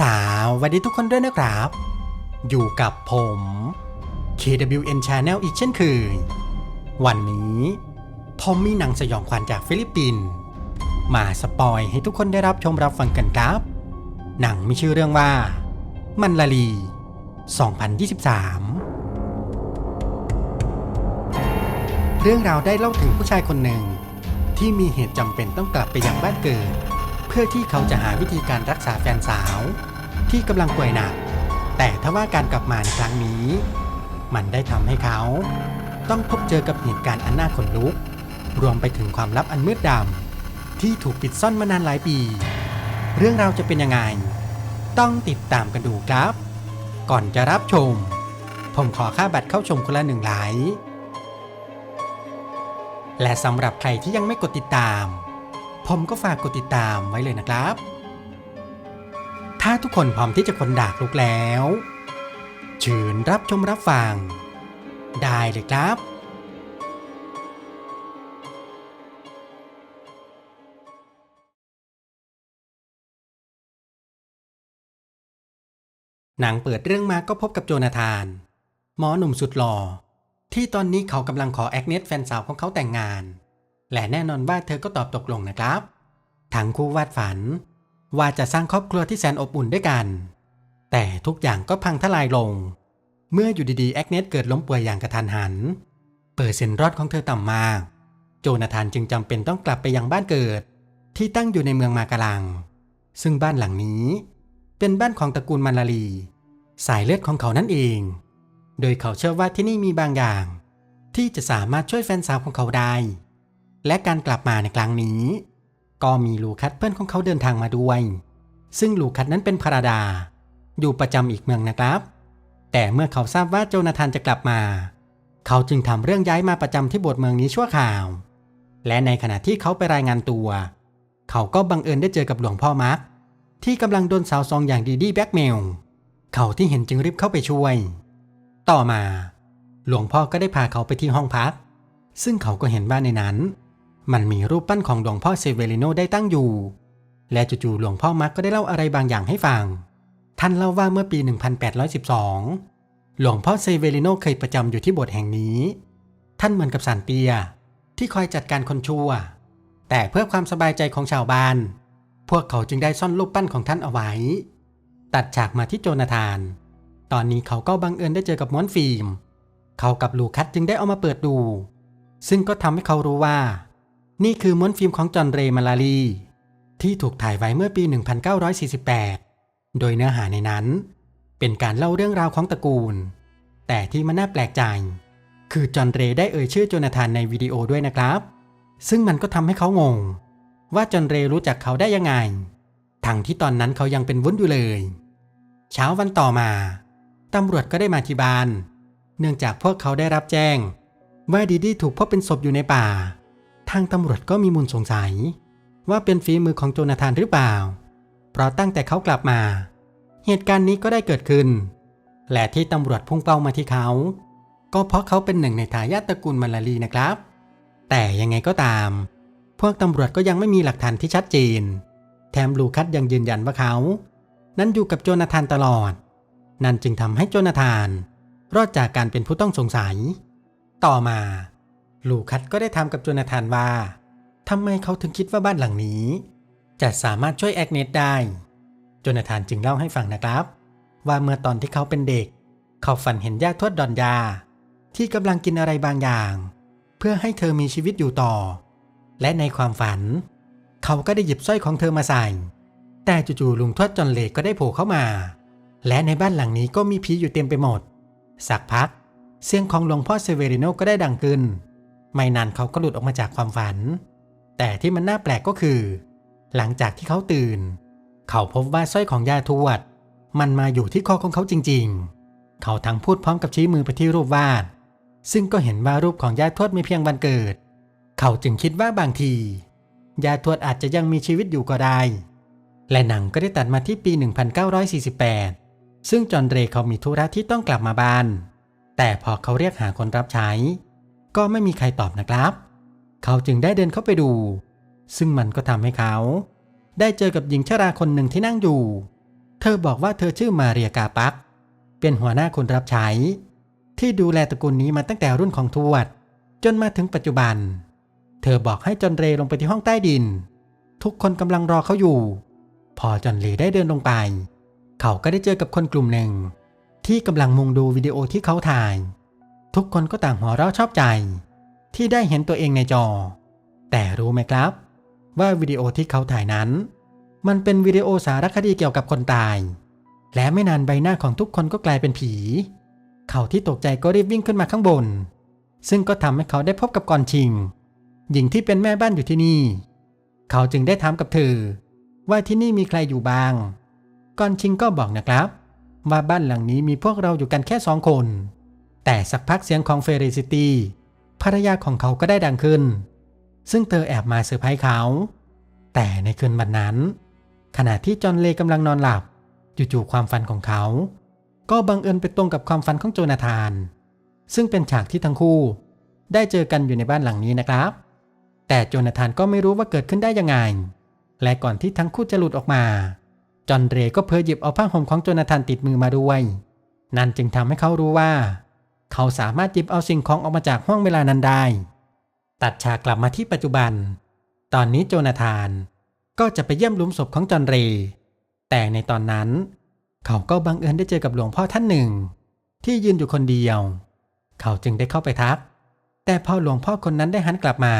สาววัสดีทุกคนด้วยนะครับ อยู่กับผม KWN Channel อีกเช่นเคยวันนี้ผมมีหนังสยองขวัญจากฟิลิปปินส์มาสปอยให้ทุกคนได้รับชมรับฟังกันครับ หนังมีชื่อเรื่องว่า มันลาลี 2023เรื่องราวได้เล่าถึงผู้ชายคนหนึ่ง ที่มีเหตุจำเป็นต้องกลับไปยังบ้านเกิด พื่อที่เขาจะหาวิธีการรักษาแฟนสาว ที่กำลังป่วยหนัก แต่ถ้าว่าการกลับมาในครั้งนี้ มันได้ทำให้เขา ต้องพบเจอกับเหตุการณ์อันน่าขนลุก รวมไปถึงความลับอันมืดดำที่ถูกปิดซ่อนมานานหลายปี เรื่องราวจะเป็นยังไง ต้องติดตามกันดูครับ ก่อนจะรับชม ผมขอค่าบัตรเข้าชมคนละหนึ่งไลค์และสำหรับใครที่ยังไม่กดติดตาม ผมก็ฝากกดติดตามไว้เลยนะครับ ถ้าทุกคนพร้อมที่จะคนดากลุกแล้วเชิญรับชมรับฟัง ได้เลยครับหนังเปิดเรื่องมาก็พบกับโจนาธาน หมอหนุ่มสุดหล่อที่ตอนนี้เขากำลังขอแอกเนสแฟนสาวของเขาแต่งงาน และแน่นอนว่าเธอก็ตอบตกลงนะครับ ทั้งคู่วาดฝัน ว่าจะสร้างครอบครัวที่แสนอบอุ่นด้วยกัน แต่ทุกอย่างก็พังทลายลง เมื่ออยู่ดีๆแอกเนสเกิดล้มป่วยอย่างกระทันหัน เปิดเซ็นรอดของเธอต่ำมาก โจนาธานจึงจำเป็นต้องกลับไปยังบ้านเกิด ที่ตั้งอยู่ในเมืองมากาลัง ซึ่งบ้านหลังนี้ เป็นบ้านของตระกูลมันลาลี สายเลือดของเขานั่นเอง โดยเขาเชื่อว่าที่นี่มีบางอย่าง ที่จะสามารถช่วยแฟนสาวของเขาได้ และการกลับมาในครั้งนี้ ก็มีลูคัสเพื่อนของเขาเดินทางมาด้วย ซึ่งลูคัสนั้นเป็นพราดา อยู่ประจำอีกเมืองนะครับ แต่เมื่อเขาทราบว่าโจนาธานจะกลับมา เขาจึงทำเรื่องย้ายมาประจำที่โบสถ์เมืองนี้ชั่วคราว และในขณะที่เขาไปรายงานตัว เขาก็บังเอิญได้เจอกับหลวงพ่อมาร์คที่กำลังโดนสาวซองอย่างดีดีแบ็กเมล เขาที่เห็นจึงรีบเข้าไปช่วย ต่อมา หลวงพ่อก็ได้พาเขาไปที่ห้องพัก ซึ่งเขาก็เห็นว่าในนั้น มันมีรูปปั้นของหลวงพ่อเซเวริโนได้ตั้งอยู่ และจู่ๆหลวงพ่อมักก็ได้เล่าอะไรบางอย่างให้ฟัง ท่านเล่าว่าเมื่อปี 1812 หลวงพ่อเซเวริโนเคยประจำอยู่ที่โบสถ์แห่งนี้ ท่านเหมือนกับสานเตีย ที่คอยจัดการคนชั่ว แต่เพื่อความสบายใจของชาวบ้าน พวกเขาจึงได้ซ่อนรูปปั้นของท่านเอาไว้ ตัดฉากมาที่โจนาธาน ตอนนี้เขาก็บังเอิญได้เจอกับม้วนฟิล์ม เขากับลูคัสจึงได้เอามาเปิดดู ซึ่งก็ทำให้เขารู้ว่า นี่คือม้วนฟิล์มของจอห์นเรย์มาลารีที่ถูกถ่ายไว้เมื่อปี 1948 โดยเนื้อหาในนั้น เป็นการเล่าเรื่องราวของตระกูล แต่ที่มันน่าแปลกใจ คือจอห์นเรย์ได้เอ่ยชื่อโจนาธานในวิดีโอด้วยนะครับ ซึ่งมันก็ทำให้เขางง ว่าจอห์นเรย์รู้จักเขาได้ยังไง ทั้งที่ตอนนั้นเขายังเป็นวุ้นอยู่เลย เช้าวันต่อมาตำรวจก็ได้มาที่บ้าน เนื่องจากพวกเขาได้รับแจ้ง ว่าดีดีถูกพบเป็นศพอยู่ในป่า ทางตำรวจก็มีมูลสงสัย ว่าเป็นฝีมือของโจนาธานหรือเปล่า เพราะตั้งแต่เขากลับมา เหตุการณ์นี้ก็ได้เกิดขึ้น และที่ตำรวจพุ่งเป้ามาที่เขา ก็เพราะเขาเป็นหนึ่งในทายาทตระกูลมาลารีนะครับ แต่ยังไงก็ตาม พวกตำรวจก็ยังไม่มีหลักฐานที่ชัดเจน แถมลูคัสยังยืนยันว่าเขา นั้นอยู่กับโจนาธานตลอด นั่นจึงทำให้โจนาธาน รอดจากการเป็นผู้ต้องสงสัย ต่อมา ลูคัสก็ได้ถามกับโจนาธานว่าทำไมเขาถึงคิดว่าบ้านหลังนี้ จะสามารถช่วยแอกเนตได้ โจนาธานจึงเล่าให้ฟังนะครับ ว่าเมื่อตอนที่เขาเป็นเด็ก เขาฝันเห็นย่าทวดดอนยา ที่กำลังกินอะไรบางอย่าง เพื่อให้เธอมีชีวิตอยู่ต่อ และในความฝัน เขาก็ได้หยิบสร้อยของเธอมาใส่ แต่จู่ๆลุงทวดจอนเลกก็ได้โผล่เข้ามา และในบ้านหลังนี้ก็มีผีอยู่เต็มไปหมด สักพัก เสียงของหลวงพ่อเซเวริโนก็ได้ดังขึ้น ไม่นานเขาก็หลุดออกมาจากความฝัน แต่ที่มันน่าแปลกก็คือ หลังจากที่เขาตื่น เขาพบว่าสร้อยของยาทวด มันมาอยู่ที่คอของเขาจริง ๆ เขาทั้งพูดพร้อมกับชี้มือไปที่รูปวาด ซึ่งก็เห็นว่ารูปของยาทวดมีเพียงวันเกิด เขาจึงคิดว่าบางทียาทวดอาจจะยังมีชีวิตอยู่ก็ได้ และหนังก็ได้ตัดมาที่ปี 1948 ซึ่งจอห์นเรเขามีธุระที่ต้องกลับมาบ้าน แต่พอเขาเรียกหาคนรับใช้ ก็ไม่มีใครตอบนะครับ เขาจึงได้เดินเข้าไปดู ซึ่งมันก็ทำให้เขา ได้เจอกับหญิงชราคนหนึ่งที่นั่งอยู่ เธอบอกว่าเธอชื่อมาเรียกาปัก เป็นหัวหน้าคนรับใช้ ที่ดูแลตระกูลนี้มาตั้งแต่รุ่นของทวด จนมาถึงปัจจุบัน เธอบอกให้จอนเรลงไปที่ห้องใต้ดิน ทุกคนกำลังรอเขาอยู่ พอจอนเรได้เดินลงไป เขาก็ได้เจอกับคนกลุ่มหนึ่ง ที่กำลังมุงดูวิดีโอที่เขาถ่าย ทุกคนก็ต่างหัวเราะชอบใจ ที่ได้เห็นตัวเองในจอ แต่รู้ไหมครับ ว่าวิดีโอที่เขาถ่ายนั้น มันเป็นวิดีโอสารคดีเกี่ยวกับคนตาย และไม่นานใบหน้าของทุกคนก็กลายเป็นผี เขาที่ตกใจก็รีบวิ่งขึ้นมาข้างบน ซึ่งก็ทำให้เขาได้พบกับกอนชิง หญิงที่เป็นแม่บ้านอยู่ที่นี่ เขาจึงได้ถามกับเธอ ว่าที่นี่มีใครอยู่บ้างกอนชิงก็บอกนะครับว่าบ้านหลังนี้มีพวกเราอยู่กันแค่สองคน แต่สักพักเสียงของเฟรซิตี้ภรรยาของเขาก็ได้ดังขึ้น ซึ่งเธอแอบมาเซอร์ไพรส์เขา แต่ในคืนวันนั้น ขณะที่จอห์นเลย์กำลังนอนหลับจู่ๆความฝันของเขา ก็บังเอิญไปตรงกับความฝันของโจนาธาน ซึ่งเป็นฉากที่ทั้งคู่ ได้เจอกันอยู่ในบ้านหลังนี้นะครับ แต่โจนาธานก็ไม่รู้ว่าเกิดขึ้นได้ยังไง และก่อนที่ทั้งคู่จะหลุดออกมา จอห์นเรย์ก็เพลอหยิบเอาผ้าห่มของโจนาธานติดมือมาด้วย นั่นจึงทำให้เขารู้ว่า เขาสามารถหยิบเอาสิ่งของออกมาจากห้องเวลานั้นได้ ตัดฉากกลับมาที่ปัจจุบัน ตอนนี้โจนาธาน ก็จะไปเยี่ยมหลุมศพของจอห์นเรย์แต่ในตอนนั้น เขาก็บังเอิญได้เจอกับหลวงพ่อท่านหนึ่ง ที่ยืนอยู่คนเดียว เขาจึงได้เข้าไปทัก แต่พอหลวงพ่อคนนั้นได้หันกลับมา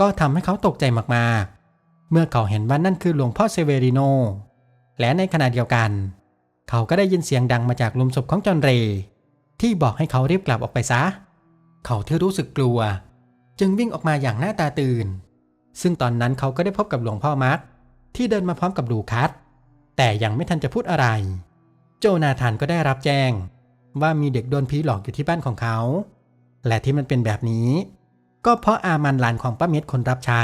ก็ทำให้เขาตกใจมากๆ เมื่อเขาเห็นว่านั่นคือหลวงพ่อเซเวริโน และในขณะเดียวกัน เขาก็ได้ยินเสียงดังมาจากหลุมศพของจอห์นเรย์ ที่บอกให้เขารีบกลับออกไปซะ เขาที่รู้สึกกลัว จึงวิ่งออกมาอย่างหน้าตาตื่น ซึ่งตอนนั้นเขาก็ได้พบกับหลวงพ่อมาร์คที่เดินมาพร้อมกับลูคัสแต่ยังไม่ทันจะพูดอะไร โจนาธานก็ได้รับแจ้ง ว่ามีเด็กโดนผีหลอกอยู่ที่บ้านของเขา และที่มันเป็นแบบนี้ ก็เพราะอามันหลานของป้าเม็ดคนรับใช้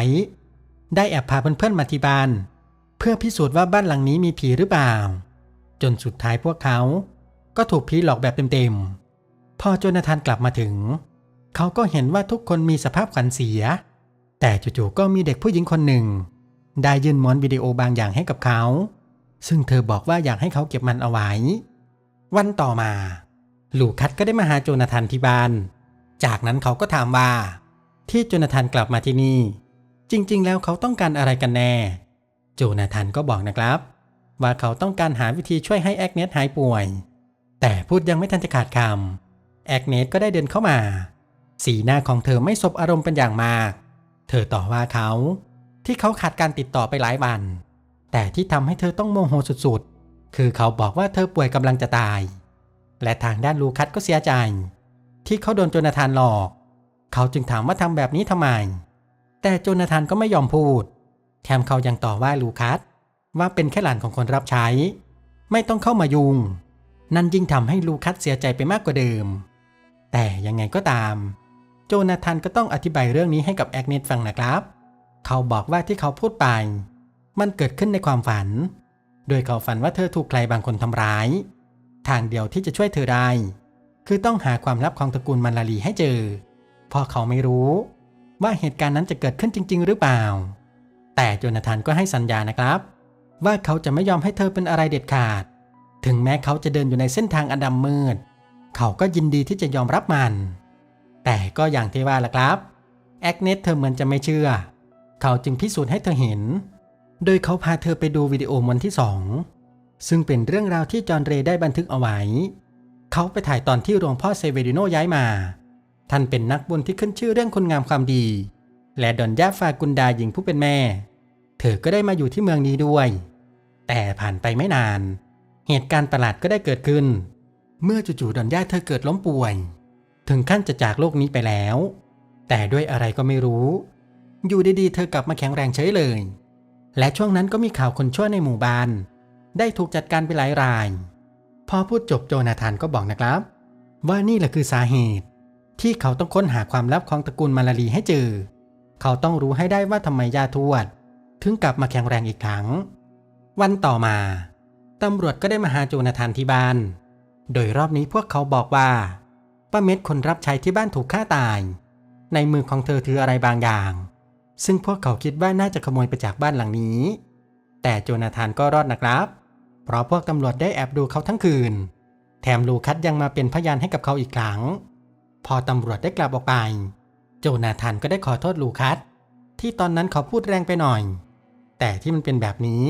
ได้แอบพาเพื่อนๆมาที่บ้าน เพื่อพิสูจน์ว่าบ้านหลังนี้มีผีหรือเปล่า จนสุดท้ายพวกเขา ก็ถูกผีหลอกแบบเต็มๆ พอโจนาธานกลับมาถึง เขาก็เห็นว่าทุกคนมีสภาพขวัญเสีย แต่จู่ๆก็มีเด็กผู้หญิงคนหนึ่ง ได้ยื่นม้วนวิดีโอบางอย่างให้กับเขา ซึ่งเธอบอกว่าอยากให้เขาเก็บมันเอาไว้ วันต่อมา ลูคัสก็ได้มาหาโจนาธานที่บ้าน จากนั้นเขาก็ถามว่า ที่โจนาธานกลับมาที่นี่ จริงๆ แล้วเขาต้องการอะไรกันแน่ โจนาธานก็บอกนะครับ ว่าเขาต้องการหาวิธีช่วยให้แอกเนสหายป่วย แต่พูดยังไม่ทันจะขาดคำ แอกเนสก็ได้เดินเข้ามา สีหน้าของเธอไม่สบอารมณ์เป็นอย่างมาก เธอต่อว่าเขาที่เขาขาดการติดต่อไปหลายวัน แต่ที่ทำให้เธอต้องโมโหสุดๆ คือเขาบอกว่าเธอป่วยกำลังจะตาย และทางด้านลูคัสก็เสียใจ ที่เขาโดนโจนาธานหลอก เขาจึงถามว่าทำแบบนี้ทำไม แต่โจนาธานก็ไม่ยอมพูด แถมเขายังต่อว่าลูคัสว่าเป็นแค่หลานของคนรับใช้ ไม่ต้องเข้ามายุง นั่นยิ่งทำให้ลูคัสเสียใจไปมากกว่าเดิม แต่ยังไงก็ตาม โจนาธานก็ต้องอธิบายเรื่องนี้ให้กับแอกเนตฟังนะครับ เขาบอกว่าที่เขาพูดไป มันเกิดขึ้นในความฝัน โดยเขาฝันว่าเธอถูกใครบางคนทำร้าย ทางเดียวที่จะช่วยเธอได้ คือต้องหาความลับของตระกูลมันลาลีให้เจอเพราะเขาไม่รู้ว่าเหตุการณ์นั้นจะเกิดขึ้นจริง ๆ หรือเปล่า แต่โจนาธานก็ให้สัญญานะครับ ว่าเขาจะไม่ยอมให้เธอเป็นอะไรเด็ดขาด ถึงแม้เขาจะเดินอยู่ในเส้นทางอันดำมืด เขาก็ยินดีที่จะยอมรับมัน แต่ก็อย่างที่ว่าละครับแอกเนสเธอเหมือนจะไม่เชื่อ เขาจึงพิสูจน์ให้เธอเห็น โดยเขาพาเธอไปดูวิดีโอวันที่สองซึ่งเป็นเรื่องราวที่จอห์นเรย์ได้บันทึกเอาไว้ เขาไปถ่ายตอนที่หลวงพ่อเซเวริโนย้ายมา ท่านเป็นนักบุญที่ขึ้นชื่อเรื่องคนงามความดี และดอนย่าฟากุนดาหญิงผู้เป็นแม่ เธอก็ได้มาอยู่ที่เมืองนี้ด้วย แต่ผ่านไปไม่นาน เหตุการณ์ประหลาดก็ได้เกิดขึ้น เมื่อจู่ๆดอนย่าเธอเกิดล้มป่วย ถึงขั้นจะจากโลกนี้ไปแล้ว แต่ด้วยอะไรก็ไม่รู้ อยู่ดีๆ เธอกลับมาแข็งแรงเฉยเลย และช่วงนั้นก็มีข่าวคนชั่วในหมู่บ้าน ได้ถูกจัดการไปหลายราย พอพูดจบโจนาธานก็บอกนะครับ ว่านี่แหละคือสาเหตุ ที่เขาต้องค้นหาความลับของตระกูลมาลาลีให้เจอ เขาต้องรู้ให้ได้ว่าทำไมยาทวด ถึงกลับมาแข็งแรงอีกครั้ง วันต่อมาตำรวจก็ได้มาหาโจนาธานที่บ้าน โดยรอบนี้พวกเขาบอกว่าป้าเม็ดคนรับใช้ที่บ้านถูกฆ่าตาย ในมือของเธอถืออะไรบางอย่าง ซึ่งพวกเขาคิดว่าน่าจะขโมยไปจากบ้านหลังนี้ แต่โจนาธานก็รอดนะครับ เพราะพวกตำรวจได้แอบดูเขาทั้งคืน แถมลูคัสยังมาเป็นพยานให้กับเขาอีกครั้ง พอตำรวจได้กลับออกไป โจนาธานก็ได้ขอโทษลูคัสที่ตอนนั้นเขาพูดแรงไปหน่อย แต่ที่มันเป็นแบบนี้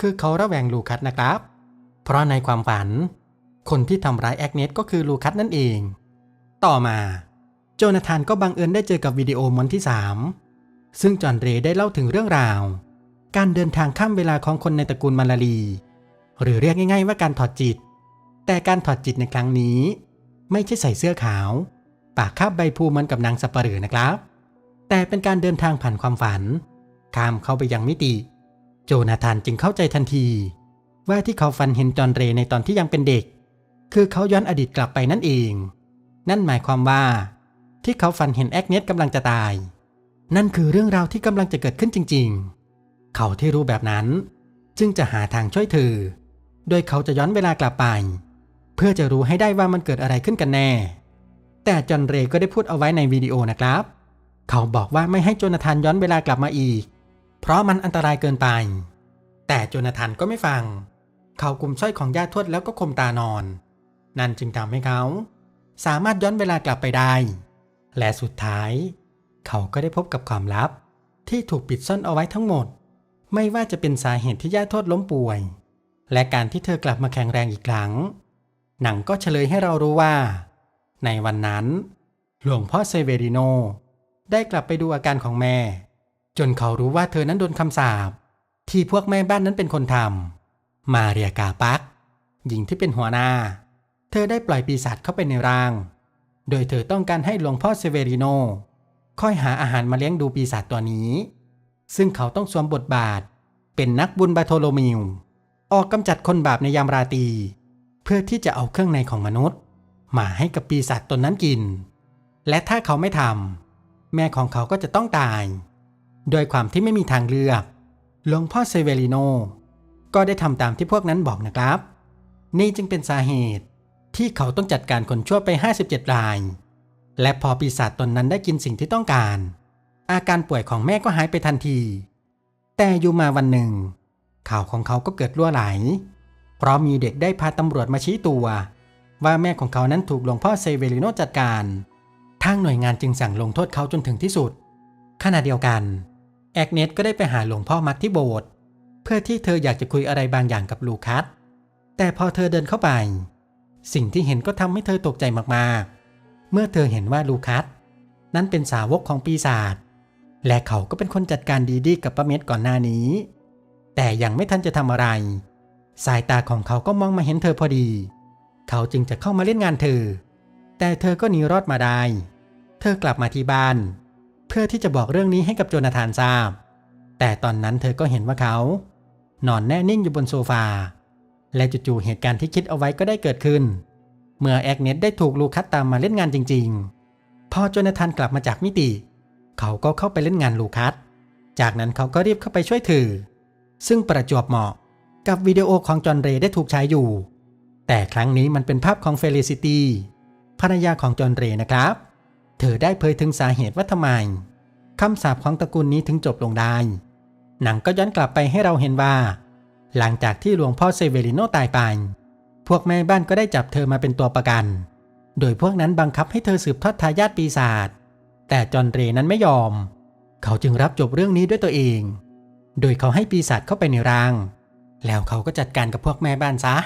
คือเขาระแวงลูคัสนะครับ เพราะในความฝัน คนที่ทำร้ายแอกเนสก็คือลูคัสนั่นเอง ต่อมา โจนาธานก็บังเอิญได้เจอกับวิดีโอม้วนที่ 3 ซึ่งจอห์นเรย์ได้เล่าถึงเรื่องราว การเดินทางข้ามเวลาของคนในตระกูลมาลาลีหรือเรียกง่าย ๆ ว่าการถอดจิต แต่การถอดจิตในครั้งนี้ ไม่ใช่ใส่เสื้อขาว ปากคาบใบพูมือนกับนางสับปเหร่อนะครับ แต่เป็นการเดินทางผ่านความฝัน ข้ามเข้าไปยังมิติ โจนาธานจึงเข้าใจทันที ว่าที่เขาฝันเห็นจอห์นเรย์ในตอนที่ยังเป็นเด็ก คือเขาย้อนอดีตกลับไปนั่นเอง นั่นหมายความว่า ที่เขาฝันเห็นแอกเนสกำลังจะตาย นั่นคือเรื่องราวที่กำลังจะเกิดขึ้นจริง ๆ เขาที่รู้แบบนั้น จึงจะหาทางช่วยเธอ โดยเขาจะย้อนเวลากลับไป เพื่อจะรู้ให้ได้ว่ามันเกิดอะไรขึ้นกันแน่ แต่จอห์นเรย์ก็ได้พูดเอาไว้ในวิดีโอนะครับ เขาบอกว่าไม่ให้โจนาธานย้อนเวลากลับมาอีก เพราะมันอันตรายเกินไป แต่โจนาธานก็ไม่ฟัง เขากุมสร้อยของญาติทวดแล้วก็คมตานอน นั่นจึงทำให้เขา สามารถย้อนเวลากลับไปได้ และสุดท้าย เขาก็ได้พบกับความลับ ที่ถูกปิดซ่อนเอาไว้ทั้งหมด ไม่ว่าจะเป็นสาเหตุที่ญาติทวดล้มป่วย และการที่เธอกลับมาแข็งแรงอีกครั้ง หนังก็เฉลยให้เรารู้ว่า ในวันนั้น หลวงพ่อเซเวริโน ได้กลับไปดูอาการของแม่ จนเขารู้ว่าเธอนั้นโดนคำสาปที่พวกแม่บ้านนั้นเป็นคนทำมาเรียกาปักหญิงที่เป็นหัวหน้า เธอได้ปล่อยปีศาจเข้าไปในราง โดยเธอต้องการให้หลวงพ่อเซเวริโนคอยหาอาหารมาเลี้ยงดูปีศาจตัวนี้ ซึ่งเขาต้องสวมบทบาท เป็นนักบุญบาโทโลมิว ออกกำจัดคนบาปในยามราตรี เพื่อที่จะเอาเครื่องในของมนุษย์ มาให้กับปีศาจตนนั้นกิน และถ้าเขาไม่ทำแม่ของเขาก็จะต้องตาย โดยความที่ไม่มีทางเลือก หลวงพ่อเซเวริโนก็ได้ทำตามที่พวกนั้นบอกนะครับ นี่จึงเป็นสาเหตุ ที่เขาต้องจัดการคนชั่วไป 57 ราย และพอปีศาจตนนั้นได้กินสิ่งที่ต้องการ อาการป่วยของแม่ก็หายไปทันที แต่อยู่มาวันหนึ่ง ข่าวของเขาก็เกิดรั่วไหล เพราะมีเด็กได้พาตำรวจมาชี้ตัว ว่าแม่ของเขานั้นถูกหลวงพ่อเซเวริโนจัดการทางหน่วยงานจึงสั่งลงโทษเขาจนถึงที่สุด ขณะเดียวกัน แอกเนสก็ได้ไปหาหลวงพ่อมักที่โบสถ์เพื่อที่เธออยากจะคุยอะไรบางอย่างกับลูคัสแต่พอเธอเดินเข้าไป สิ่งที่เห็นก็ทำให้เธอตกใจมากๆ เมื่อเธอเห็นว่าลูคัส นั้นเป็นสาวกของปีศาจและเขาก็เป็นคนจัดการดีๆกับป้าเม็ดก่อนหน้านี้ แต่ยังไม่ทันจะทำอะไร สายตาของเขาก็มองมาเห็นเธอพอดี เขาจึงจะเข้ามาเล่นงานเธอ แต่เธอก็หนีรอดมาได้ เธอกลับมาที่บ้าน เพื่อที่จะบอกเรื่องนี้ให้กับโจนาธานทราบ แต่ตอนนั้นเธอก็เห็นว่าเขา นอนแน่นิ่งอยู่บนโซฟา และจู่ๆเหตุการณ์ที่คิดเอาไว้ก็ได้เกิดขึ้น เมื่อแอกเนตได้ถูกลูคัสตามมาเล่นงานจริง ๆ พอโจนาธานกลับมาจากมิติ เขาก็เข้าไปเล่นงานลูคัส จากนั้นเขาก็รีบเข้าไปช่วยเธอซึ่งประจวบเหมาะกับวิดีโอของจอห์นเรย์ได้ถูกใช้อยู่ แต่ครั้งนี้มันเป็นภาพของเฟลิซิตี้ภรรยาของจอห์นเรย์นะครับ เธอได้เผยถึงสาเหตุว่าทำไมคำสาปของตระกูลนี้ถึงจบลงได้ หนังก็ย้อนกลับไปให้เราเห็นว่า หลังจากที่หลวงพ่อเซเวริโนตายไป พวกแม่บ้านก็ได้จับเธอมาเป็นตัวประกัน โดยพวกนั้นบังคับให้เธอสืบทอดทายาทปีศาจ แต่จอห์นเรนั้นไม่ยอม เขาจึงรับจบเรื่องนี้ด้วยตัวเอง โดยเขาให้ปีศาจเข้าไปในร่าง แล้วเขาก็จัดการกับพวกแม่บ้านซะ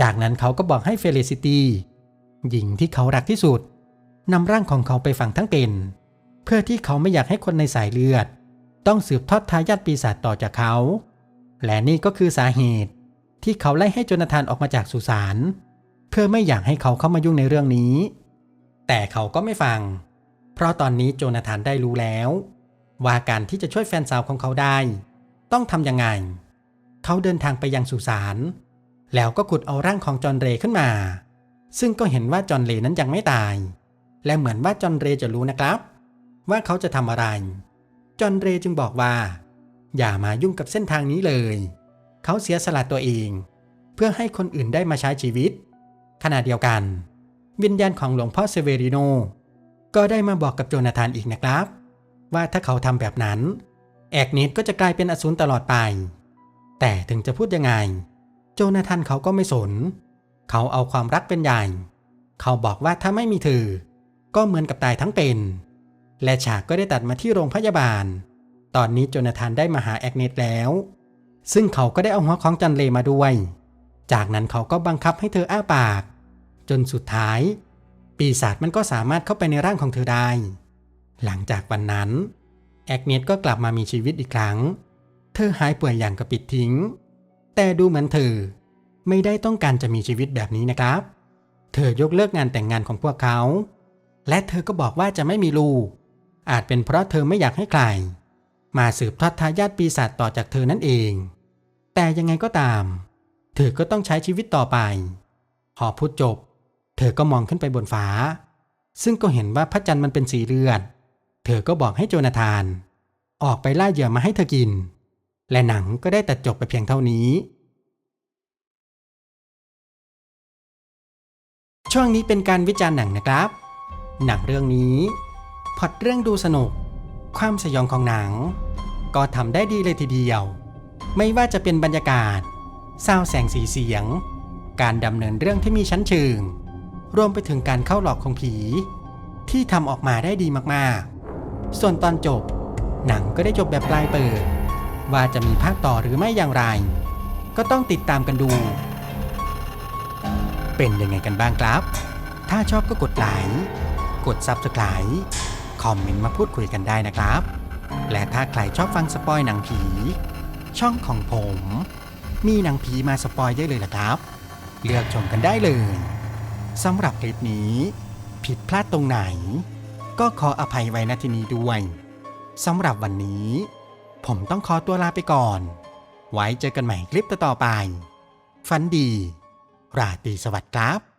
จากนั้นเขาก็บอกให้เฟลิซิตี้หญิงที่เขารักที่สุดนำร่างของเขาไปฝังทั้งเป็น เพื่อที่เขาไม่อยากให้คนในสายเลือด ต้องสืบทอดทายาทปีศาจต่อจากเขา และนี่ก็คือสาเหตุ ที่เขาไล่ให้โจนาธานออกมาจากสุสานเพื่อไม่อยากให้เขาเข้ามายุ่งในเรื่องนี้ แต่เขาก็ไม่ฟัง เพราะตอนนี้โจนาธานได้รู้แล้ว ว่าการที่จะช่วยแฟนสาวของเขาได้ ต้องทำยังไง เขาเดินทางไปยังสุสานแล้วก็ขุดเอาร่างของจอห์นเรย์ขึ้นมา ซึ่งก็เห็นว่าจอห์นเรย์นั้นยังไม่ตาย และเหมือนว่าจอห์นเรย์จะรู้นะครับ ว่าเขาจะทำอะไร จอห์นเรย์จึงบอกว่า อย่ามายุ่งกับเส้นทางนี้เลย เขาเสียสละตัวเอง เพื่อให้คนอื่นได้มาใช้ชีวิต ขณะเดียวกัน วิญญาณของหลวงพ่อเซเวริโน ก็ได้มาบอกกับโจนาธานอีกนะครับ ว่าถ้าเขาทำแบบนั้น แอกนิดก็จะกลายเป็นอสูรตลอดไป แต่ถึงจะพูดยังไง โจนาธานเขาก็ไม่สน เขาเอาความรักเป็นใหญ่ เขาบอกว่าถ้าไม่มีเธอ ก็เหมือนกับตายทั้งเป็น และฉากก็ได้ตัดมาที่โรงพยาบาล ตอนนี้โจนาธานได้มาหาแอกเนตแล้ว ซึ่งเขาก็ได้เอาหัวของจันเลมาด้วย จากนั้นเขาก็บังคับให้เธออ้าปาก จนสุดท้าย ปีศาจมันก็สามารถเข้าไปในร่างของเธอได้ หลังจากวันนั้นแอกเนตก็กลับมามีชีวิตอีกครั้ง เธอหายป่วยอย่างกระปิดทิ้ง แต่ดูเหมือนเธอไม่ได้ต้องการจะมีชีวิตแบบนี้นะครับ เธอยกเลิกงานแต่งงานของพวกเขา และเธอก็บอกว่าจะไม่มีลูก อาจเป็นเพราะเธอไม่อยากให้ใคร มาสืบทอดทายาทปีศาจต่อจากเธอนั่นเอง แต่ยังไงก็ตาม เธอก็ต้องใช้ชีวิตต่อไป พอพูดจบ เธอก็มองขึ้นไปบนฟ้า ซึ่งก็เห็นว่าพระจันทร์มันเป็นสีเลือด เธอก็บอกให้โจนาธาน ออกไปล่าเหยื่อมาให้เธอกิน และหนังก็ได้ตัดจบไปเพียงเท่านี้ ช่วงนี้เป็นการวิจารณ์หนังนะครับ หนังเรื่องนี้พอดเรื่องดูสนุก ความสยองของหนัง ก็ทำได้ดีเลยทีเดียว ไม่ว่าจะเป็นบรรยากาศซาวด์แสงสีเสียง การดำเนินเรื่องที่มีชั้นเชิงรวมไปถึงการเข้าหลอกของผี ที่ทำออกมาได้ดีมากๆ ส่วนตอนจบ หนังก็ได้จบแบบปลายเปิด ว่าจะมีภาคต่อหรือไม่อย่างไร ก็ต้องติดตามกันดู เป็นยังไงกันบ้างครับ ถ้าชอบก็กดไลค์กด Subscribe คอมเมนต์มาพูดคุยกันได้นะครับ และถ้าใครชอบฟังสปอยหนังผี ช่องของผม มีหนังผีมาสปอยได้เลยละครับ เลือกชมกันได้เลยสำหรับคลิปนี้ ผิดพลาดตรงไหน ก็ขออภัยไว้ณที่นี้ด้วยสำหรับวันนี้ ผมต้องขอตัวลาไปก่อน ไว้เจอกันใหม่คลิปต่อๆไป ฝันดี ราตรีสวัสดิ์ครับ